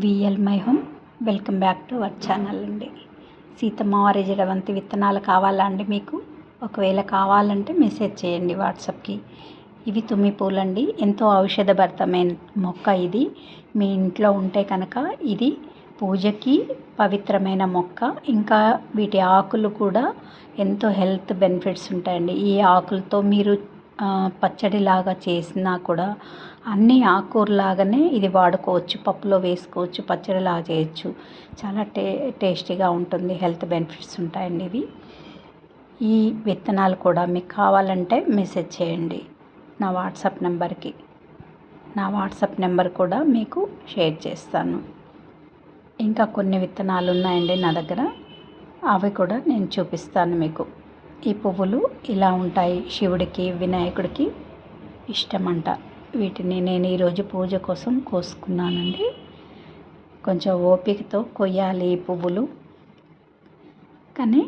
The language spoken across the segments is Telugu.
VL my home welcome back to our channel అండి. సీతమ్మ వారి జడవంతి విత్తనాలు కావాలా అండి మీకు? ఒకవేళ కావాలంటే మెసేజ్ చేయండి వాట్సాప్కి ఇవి తుమ్మి పూలండి. ఎంతో ఔషధభరితమైన మొక్క ఇది. మీ ఇంట్లో ఉంటే కనుక ఇది పూజకి పవిత్రమైన మొక్క. ఇంకా వీటి ఆకులు కూడా ఎంతో హెల్త్ బెనిఫిట్స్ ఉంటాయండి. ఈ ఆకులతో మీరు పచ్చడిలాగా చేసినా కూడా అన్ని ఆకుకూరలాగానే ఇది వాడుకోవచ్చు పప్పులో వేసుకోవచ్చు పచ్చడిలాగా చేయొచ్చు. చాలా టే టేస్టీగా ఉంటుంది హెల్త్ బెనిఫిట్స్ ఉంటాయండి ఇవి. ఈ విత్తనాలు కూడా మీకు కావాలంటే మెసేజ్ చేయండి నా వాట్సాప్ నెంబర్కి. నా వాట్సాప్ నెంబర్ కూడా మీకు షేర్ చేస్తాను. ఇంకా కొన్ని విత్తనాలు ఉన్నాయండి నా దగ్గర. అవి కూడా నేను చూపిస్తాను మీకు. ఈ పువ్వులు ఇలా ఉంటాయి శివుడికి వినాయకుడికి ఇష్టమంట. వీటిని నేను ఈరోజు పూజ కోసం కోసుకున్నానండి. కొంచెం ఓపికతో కొయ్యాలి ఈ పువ్వులు. కానీ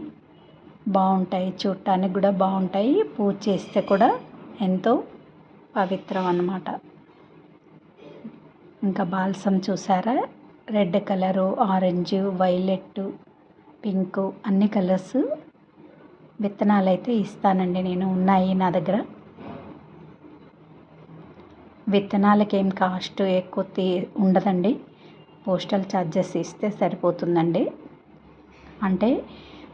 బాగుంటాయి చూడటానికి కూడా బాగుంటాయి. పూజ చేస్తే కూడా ఎంతో పవిత్రం అన్నమాట. ఇంకా బాల్సం చూసారా? Red colour orange violet pink అన్ని కలర్స్ విత్తనాలు అయితే ఇస్తానండి నేను. ఉన్నాయి నా దగ్గర. విత్తనాలకి ఏం కాస్ట్ ఎక్కువ తీ ఉండదండి. పోస్టల్ ఛార్జెస్ ఇస్తే సరిపోతుందండి. అంటే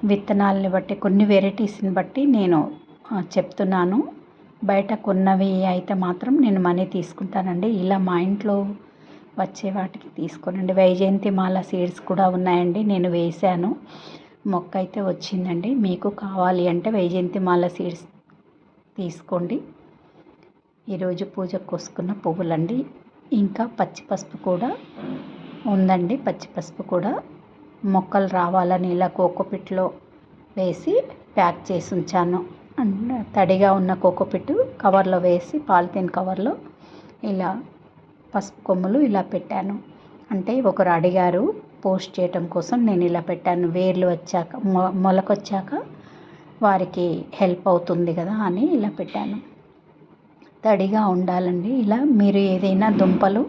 విత్తనాలని బట్టి కొన్ని వెరైటీస్ని బట్టి నేను చెప్తున్నాను. బయట కొన్నవి అయితే మాత్రం నేను మనీ తీసుకుంటానండి. ఇలా మా ఇంట్లో వచ్చే వాటికి తీసుకోనండి. వైజయంతి మాల సీడ్స్ కూడా ఉన్నాయండి. నేను వేశాను. మొక్క అయితే వచ్చిందండి. మీకు కావాలి అంటే వైజయంతి మాల సీడ్స్ తీసుకోండి. ఈరోజు పూజ కోసుకున్న పువ్వులండి. ఇంకా పచ్చి పసుపు కూడా ఉందండి. పచ్చి పసుపు కూడా మొక్కలు రావాలని ఇలా కోకోపిట్లో వేసి ప్యాక్ చేసి ఉంచాను. తడిగా ఉన్న కోకోపిట్ కవర్లో వేసి పాలిథిన్ కవర్లో ఇలా పసుపు కొమ్ములు ఇలా పెట్టాను. అంటే ఒకరు అడిగారు పోస్ట్ చేయటం కోసం నేను ఇలా పెట్టాను. వేర్లు వచ్చాక మొ మొలకొచ్చాక వారికి హెల్ప్ అవుతుంది కదా అని ఇలా పెట్టాను. తడిగా ఉండాలండి. ఇలా మీరు ఏదైనా దుంపలు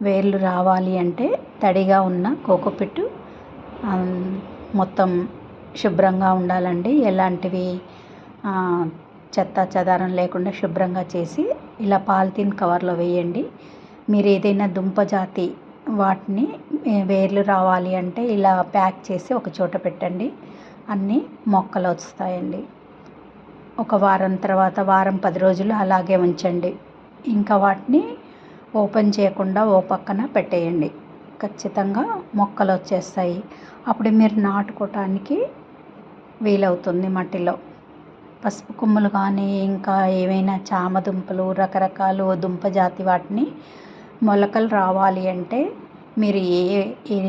వేర్లు రావాలి అంటే తడిగా ఉన్న కోకోపిట్టు మొత్తం శుభ్రంగా ఉండాలండి. ఎలాంటివి చెత్త చెదారం లేకుండా శుభ్రంగా చేసి ఇలా పాలిథిన్ కవర్లో వేయండి. మీరు ఏదైనా దుంప జాతి వాటిని వేర్లు రావాలి అంటే ఇలా ప్యాక్ చేసి ఒక చోట పెట్టండి. అన్నీ మొక్కలు వస్తాయండి. ఒక వారం తర్వాత వారం పది రోజులు అలాగే ఉంచండి. ఇంకా వాటిని ఓపెన్ చేయకుండా ఓ పక్కన పెట్టేయండి. ఖచ్చితంగా మొక్కలు వచ్చేస్తాయి. అప్పుడు మీరు నాటుకోవటానికి వీలవుతుంది మట్టిలో. పసుపు కొమ్ములు కానీ ఇంకా ఏవైనా చామ దుంపలు రకరకాలు దుంప జాతి వాటిని మొలకలు రావాలి అంటే మీరు ఏ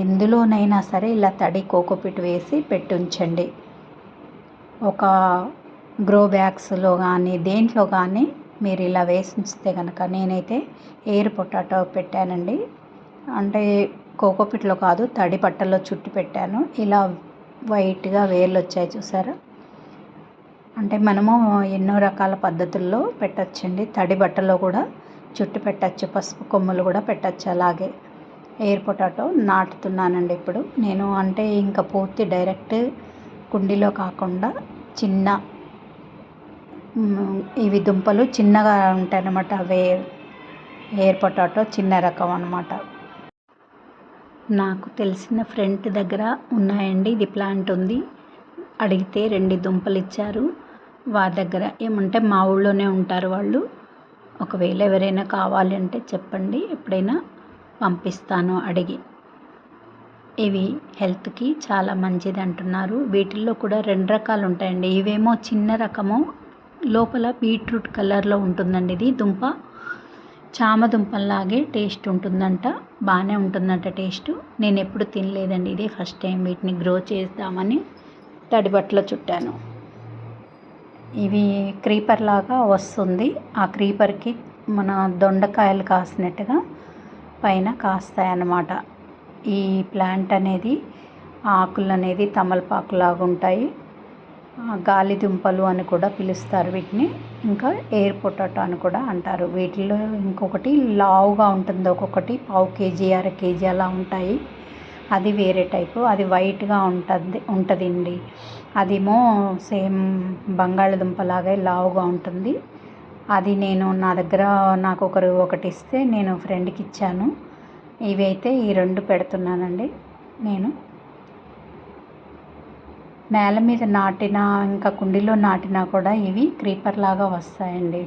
ఎందులోనైనా సరే ఇలా తడి కోకోపిట్ వేసి పెట్టుంచండి ఒక గ్రో బ్యాగ్స్లో కానీ దేంట్లో కానీ మీరు ఇలా వేసి ఉంచితే కనుక నేనైతే ఎయిర్ పొటాటో పెట్టానండి. అంటే కోకోపిట్లో కాదు తడి బట్టలో చుట్టి పెట్టాను. ఇలా వైట్గా వేర్లు వచ్చాయి చూసారా? అంటే మనము ఎన్నో రకాల పద్ధతుల్లో పెట్టచ్చండి. తడి బట్టలో కూడా చుట్టి పెట్టచ్చు పసుపు కొమ్ములు కూడా పెట్టచ్చు. అలాగే ఎయిర్ పొటాటో నాటుతున్నానండి ఇప్పుడు. నేను అంటే ఇంకా పూర్తి డైరెక్ట్ కుండీలో కాకుండా చిన్న ఇవి దుంపలు చిన్నగా ఉంటాయి అన్నమాట అవే ఎయిర్ పొటాటో చిన్న రకం అనమాట నాకు తెలిసిన ఫ్రెండ్ దగ్గర ఉన్నాయండి. ఇది ప్లాంట్ ఉంది. అడిగితే రెండు దుంపలు ఇచ్చారు. వారి దగ్గర ఏమంటే మా ఊళ్ళోనే ఉంటారు వాళ్ళు. ఒకవేళ ఎవరైనా కావాలి అంటే చెప్పండి. ఎప్పుడైనా పంపిస్తాను అడిగి. ఇవి హెల్త్కి చాలా మంచిది అంటున్నారు. వీటిల్లో కూడా రెండు రకాలు ఉంటాయండి. ఇవేమో చిన్న రకము లోపల బీట్రూట్ కలర్లో ఉంటుందండి ఇది. దుంప చామ దుంపల్లాగే టేస్ట్ ఉంటుందంట. బాగానే ఉంటుందంట టేస్ట్. నేను ఎప్పుడు తినలేదండి ఇదే ఫస్ట్ టైం వీటిని గ్రో చేద్దామని తడిబట్టలో చుట్టాను. ఇవి క్రీపర్ లాగా వస్తుంది. ఆ క్రీపర్కి మన దొండకాయలు కాసినట్టుగా పైన కాస్తాయి అన్నమాట ఈ ప్లాంట్ అనేది ఆకులు అనేది తమలపాకు లాగా ఉంటాయి గాలి దుంపలు అని కూడా పిలుస్తారు వీటిని. ఇంకా ఎయిర్ పొటాటో అని కూడా అంటారు. వీటిలో ఇంకొకటి లావుగా ఉంటుంది. ఒక్కొక్కటి పావు కేజీ అర కేజీ అలా ఉంటాయి. అది వేరే టైపు. అది వైట్గా ఉంటుంది ఉంటుందండి. అదేమో సేమ్ బంగాళదుంపలాగే లావుగా ఉంటుంది. అది నేను నా దగ్గర నాకు ఒకరు ఒకటి ఇస్తే నేను ఫ్రెండ్కి ఇచ్చాను. ఇవి అయితే ఈ రెండు పెడుతున్నానండి నేను. నేల మీద నాటిన ఇంకా కుండీలో నాటినా కూడా ఇవి క్రీపర్ లాగా వస్తాయండి.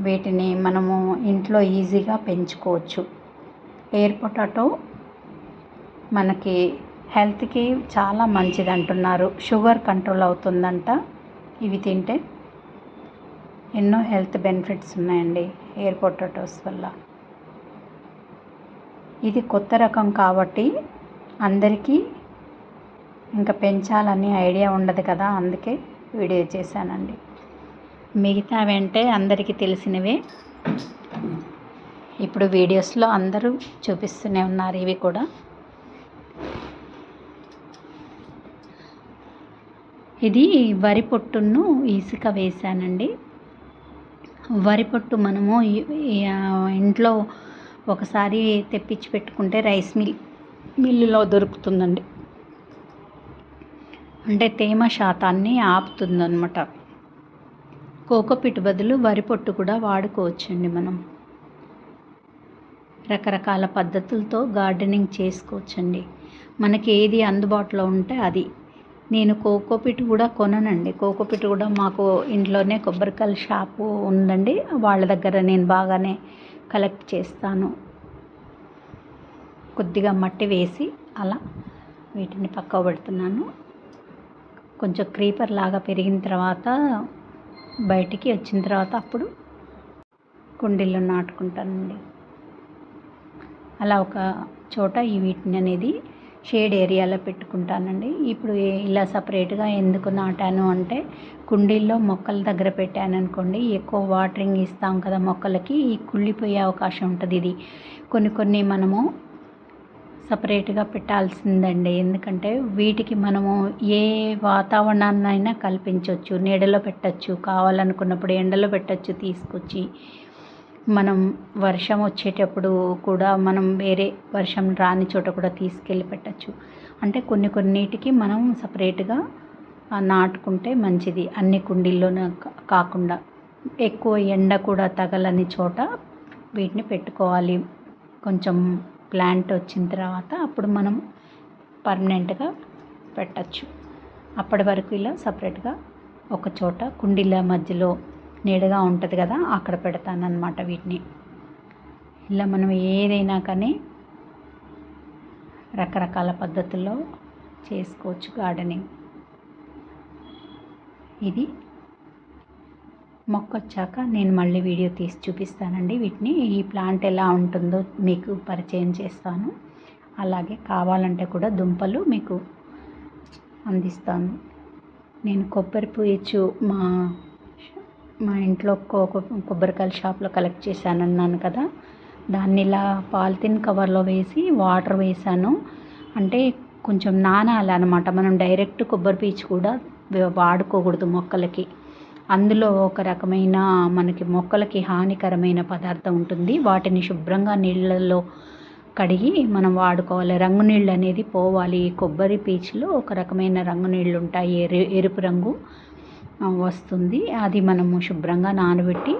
వీటిని మనము ఇంట్లో ఈజీగా పెంచుకోవచ్చు. ఎయిర్ పొటాటో మనకి హెల్త్కి చాలా మంచిది అంటున్నారు. షుగర్ కంట్రోల్ అవుతుందంట. ఇవి తింటే ఎన్నో హెల్త్ బెనిఫిట్స్ ఉన్నాయండి ఎయిర్ పొటాటోస్ వల్ల. ఇది కొత్త రకం కాబట్టి అందరికీ ఇంకా పెంచాలని ఐడియా ఉండదు కదా అందుకే వీడియో చేశానండి. మిగతా వెంటే అందరికీ తెలిసినవే. ఇప్పుడు వీడియోస్లో అందరూ చూపిస్తూనే ఉన్నారు ఇవి కూడా. ఇది వరి పొట్టును ఇసుక వేసానండి వరి పొట్టు మనము ఇంట్లో ఒకసారి తెప్పించి పెట్టుకుంటే రైస్ మిల్ మిల్లులో దొరుకుతుందండి. అంటే తేమ శాతాన్ని ఆపుతుందన్నమాట. కోకోపిట్ బదులు వరి పొట్టు కూడా వాడుకోవచ్చండి మనం. రకరకాల పద్ధతులతో గార్డెనింగ్ చేసుకోవచ్చండి. మనకి ఏది అందుబాటులో ఉంటే అది. నేను కోకోపిట్ కూడా కొననండి. కోకోపిట్ కూడా మాకు ఇంట్లోనే కొబ్బరికాయల షాపు ఉందండి. వాళ్ళ దగ్గర నేను బాగానే కలెక్ట్ చేస్తాను. కొద్దిగా మట్టి వేసి అలా వీటిని పక్క పెడుతున్నాను. కొంచెం క్రీపర్ లాగా పెరిగిన తర్వాత బయటికి వచ్చిన తర్వాత అప్పుడు కుండీల్లో నాటుకుంటానండి. అలా ఒక చోట ఈ వీటిని అనేది షేడ్ ఏరియాలో పెట్టుకుంటానండి. ఇప్పుడు ఇలా సపరేట్గా ఎందుకు నాటాను అంటే కుండీల్లో మొక్కల దగ్గర పెట్టాను అనుకోండి ఎక్కువ వాటరింగ్ ఇస్తాం కదా మొక్కలకి ఈ కుళ్ళిపోయే అవకాశం ఉంటుంది ఇది. కొన్ని కొన్ని మనము సపరేట్గా పెట్టాల్సిందండి. ఎందుకంటే వీటికి మనము ఏ వాతావరణాన్నైనా కల్పించవచ్చు నీడలో పెట్టచ్చు. కావాలనుకున్నప్పుడు ఎండలో పెట్టచ్చు తీసుకొచ్చి. మనం వర్షం వచ్చేటప్పుడు కూడా మనం వేరే వర్షం రాని చోట కూడా తీసుకెళ్ళి పెట్టచ్చు. అంటే కొన్ని కొన్నిటికి మనం సపరేట్గా నాటుకుంటే మంచిది. అన్ని కుండీల్లోనే కాకుండా ఎక్కువ ఎండ కూడా తగలని చోట వీటిని పెట్టుకోవాలి. కొంచెం ప్లాంట్ వచ్చిన తర్వాత అప్పుడు మనం పర్మనెంట్గా పెట్టచ్చు. అప్పటి వరకు ఇలా సపరేట్గా ఒక చోట కుండీల మధ్యలో నీడగా ఉంటుంది కదా అక్కడ పెడతానన్నమాట వీటిని. ఇలా మనం ఏదైనా కానీ రకరకాల పద్ధతుల్లో చేసుకోవచ్చు గార్డెనింగ్. ఇది మొక్క వచ్చాక నేను మళ్ళీ వీడియో తీసి చూపిస్తానండి వీటిని. ఈ ప్లాంట్ ఎలా ఉంటుందో మీకు పరిచయం చేస్తాను. అలాగే కావాలంటే కూడా దుంపలు మీకు అందిస్తాను. నేను కొబ్బరి పీచు మా మా ఇంట్లో కొబ్బరికాయల షాప్లో కలెక్ట్ చేశాను అన్నాను కదా. దాన్ని ఇలా పాలిథిన్ కవర్లో వేసి వాటర్ వేసాను అంటే కొంచెం నానాలి అనమాట మనం డైరెక్ట్ కొబ్బరి పీచు కూడా వాడుకోకూడదు మొక్కలకి. అందులో ఒక రకమైన మనకి మొక్కలకి హానికరమైన పదార్థం ఉంటుంది. వాటిని శుభ్రంగా నీళ్ళల్లో కడిగి మనం వాడుకోవాలి. రంగు నీళ్ళు అనేది పోవాలి. కొబ్బరి పీచులో ఒక రకమైన రంగు నీళ్ళు ఉంటాయి. ఎరు ఎరుపు రంగు వస్తుంది. అది మనము శుభ్రంగా నానబెట్టి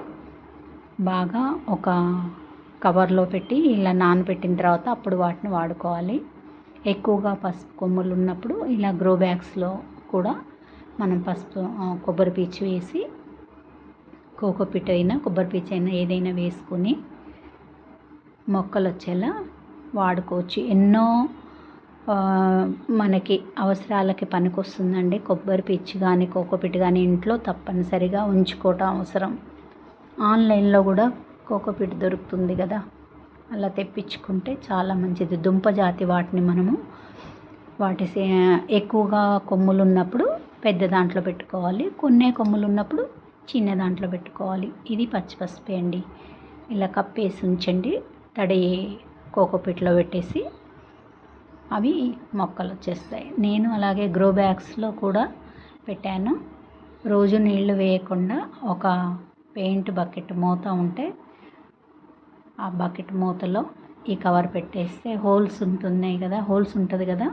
బాగా ఒక కవర్లో పెట్టి ఇలా నానబెట్టిన తర్వాత అప్పుడు వాటిని వాడుకోవాలి. ఎక్కువగా పసుపు కొమ్ములు ఉన్నప్పుడు ఇలా గ్రో బ్యాగ్స్లో కూడా మనం పసుపు కొబ్బరి పీచు వేసి కోకోపిట్ అయినా కొబ్బరి పీచు అయినా ఏదైనా వేసుకొని మొక్కలు వచ్చేలా వాడుకోవచ్చు. ఎన్నో మనకి అవసరాలకి పనికొస్తుందండి. కొబ్బరి పిచ్చి కానీ కోకోపిట్ కానీ ఇంట్లో తప్పనిసరిగా ఉంచుకోవటం అవసరం. ఆన్లైన్లో కూడా కోకోపిట్ దొరుకుతుంది కదా. అలా తెప్పించుకుంటే చాలా మంచిది. దుంప జాతి వాటిని మనము వాటి సే- ఎక్కువగా కొమ్ములు ఉన్నప్పుడు పెద్ద దాంట్లో పెట్టుకోవాలి. కొన్నే కొమ్ములు ఉన్నప్పుడు చిన్న దాంట్లో పెట్టుకోవాలి. ఇది పచ్చి పసుపే అండి. ఇలా కప్పేసి ఉంచండి. తడి కోకోపిట్లో పెట్టేసి అవి మొక్కలు వచ్చేస్తాయి. నేను అలాగే గ్రో బ్యాగ్స్లో కూడా పెట్టాను. రోజు నీళ్ళు వేయకుండా ఒక పెయింట్ బకెట్ మూత ఉంటే ఆ బకెట్ మూతలో ఈ కవర్ పెట్టేస్తే హోల్స్ ఉంటున్నాయి కదా హోల్స్ ఉంటుంది కదా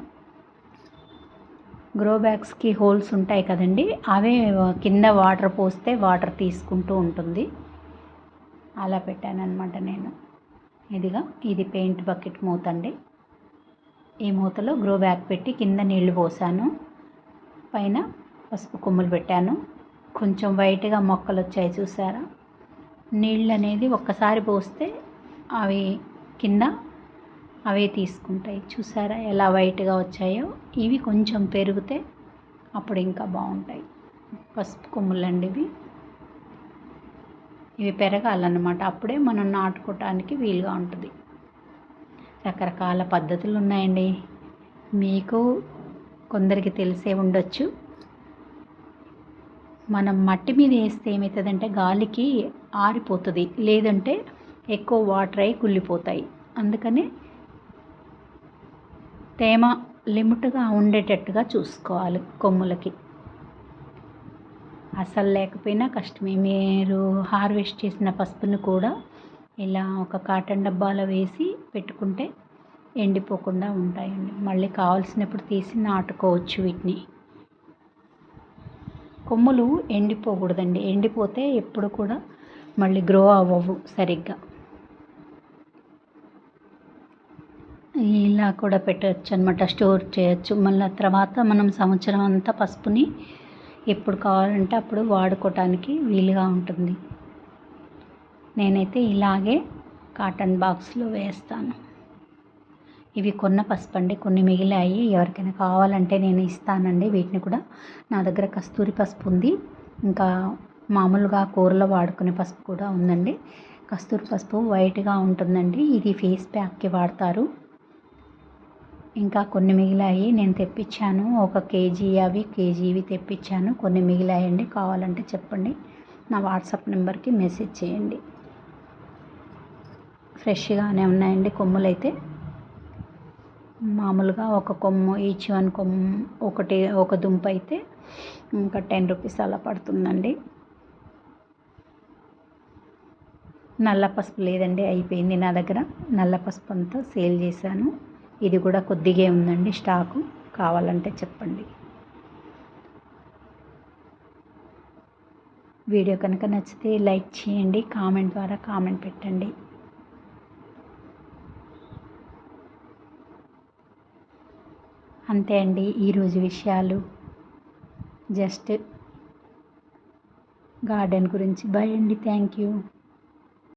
గ్రో బ్యాగ్స్కి హోల్స్ ఉంటాయి కదండి అవే కింద వాటర్ పోస్తే వాటర్ తీసుకుంటూ ఉంటుంది. అలా పెట్టాను అనమాట నేను. ఇదిగా ఇది పెయింట్ బకెట్ మూత అండి. ఈ మూతలో గ్రో బ్యాగ్ పెట్టి కింద నీళ్ళు పోసాను. పైన పసుపు కొమ్ములు పెట్టాను. కొంచెం వైట్గా మొక్కలు వచ్చాయి చూసారా? నీళ్ళు అనేది ఒక్కసారి పోస్తే అవి కింద అవే తీసుకుంటాయి. చూసారా ఎలా వైట్గా వచ్చాయో? ఇవి కొంచెం పెరిగితే అప్పుడు ఇంకా బాగుంటాయి. పసుపు కొమ్ములండి ఇవి. ఇవి పెరగాలన్నమాట. అప్పుడే మనం నాటుకోవటానికి వీలుగా ఉంటుంది. రకరకాల పద్ధతులు ఉన్నాయండి. మీకు కొందరికి తెలిసే ఉండొచ్చు. మనం మట్టి మీద వేస్తే ఏమవుతుందంటే గాలికి ఆరిపోతుంది. లేదంటే ఎక్కువ వాటర్ అయి కుళ్ళిపోతాయి. అందుకనే తేమ లిమిట్గా ఉండేటట్టుగా చూసుకోవాలి కొమ్ములకి. అసలు లేకపోయినా కష్టమే. మీరు హార్వెస్ట్ చేసిన పసుపును కూడా ఇలా ఒక కాటన్ డబ్బాలో వేసి పెట్టుకుంటే ఎండిపోకుండా ఉంటాయండి. మళ్ళీ కావాల్సినప్పుడు తీసి నాటుకోవచ్చు వీటిని. కొమ్ములు ఎండిపోకూడదండి. ఎండిపోతే ఎప్పుడు కూడా మళ్ళీ గ్రో అవ్వవు సరిగ్గా. ఇలా కూడా పెట్టవచ్చు అనమాట స్టోర్ చేయొచ్చు. మళ్ళీ తర్వాత మనం సంవత్సరం అంతా పసుపుని ఎప్పుడు కావాలంటే అప్పుడు వాడుకోవటానికి వీలుగా ఉంటుంది. నేనైతే ఇలాగే కాటన్ బాక్స్లో వేస్తాను. ఇవి కొన్న పసుపు అండి కొన్ని మిగిలాయి. ఎవరికైనా కావాలంటే నేను ఇస్తానండి. వీటిని కూడా నా దగ్గర కస్తూరి పసుపు ఉంది. ఇంకా మామూలుగా కూరలో వాడుకునే పసుపు కూడా ఉందండి. కస్తూరి పసుపు వైట్గా ఉంటుందండి. ఇది ఫేస్ ప్యాక్కి వాడతారు. ఇంకా కొన్ని మిగిలాయి నేను తెప్పించాను. ఒక కేజీ అవి కేజీ ఇవి తెప్పించాను. కొన్ని మిగిలాయండి. కావాలంటే చెప్పండి. నా వాట్సాప్ నెంబర్కి మెసేజ్ చేయండి. ఫ్రెష్గానే ఉన్నాయండి కొమ్ములు అయితే మామూలుగా ఒక కొమ్ము ఈచ్ వన్ కొమ్ము ఒకటి ఒక దుంప అయితే ఇంకా టెన్ రూపీస్ అలా పడుతుందండి. నల్ల పసుపు లేదండి అయిపోయింది నా దగ్గర. నల్ల పసుపు అంతా సేల్ చేశాను. ఇది కూడా కొద్దిగా ఉందండి స్టాకు. కావాలంటే చెప్పండి. వీడియో కనుక నచ్చితే లైక్ చేయండి కామెంట్ ద్వారా కామెంట్ పెట్టండి. అంతే అండి ఈరోజు విషయాలు. జస్ట్ గార్డెన్ గురించి. బాయ్ అండి. Thank you.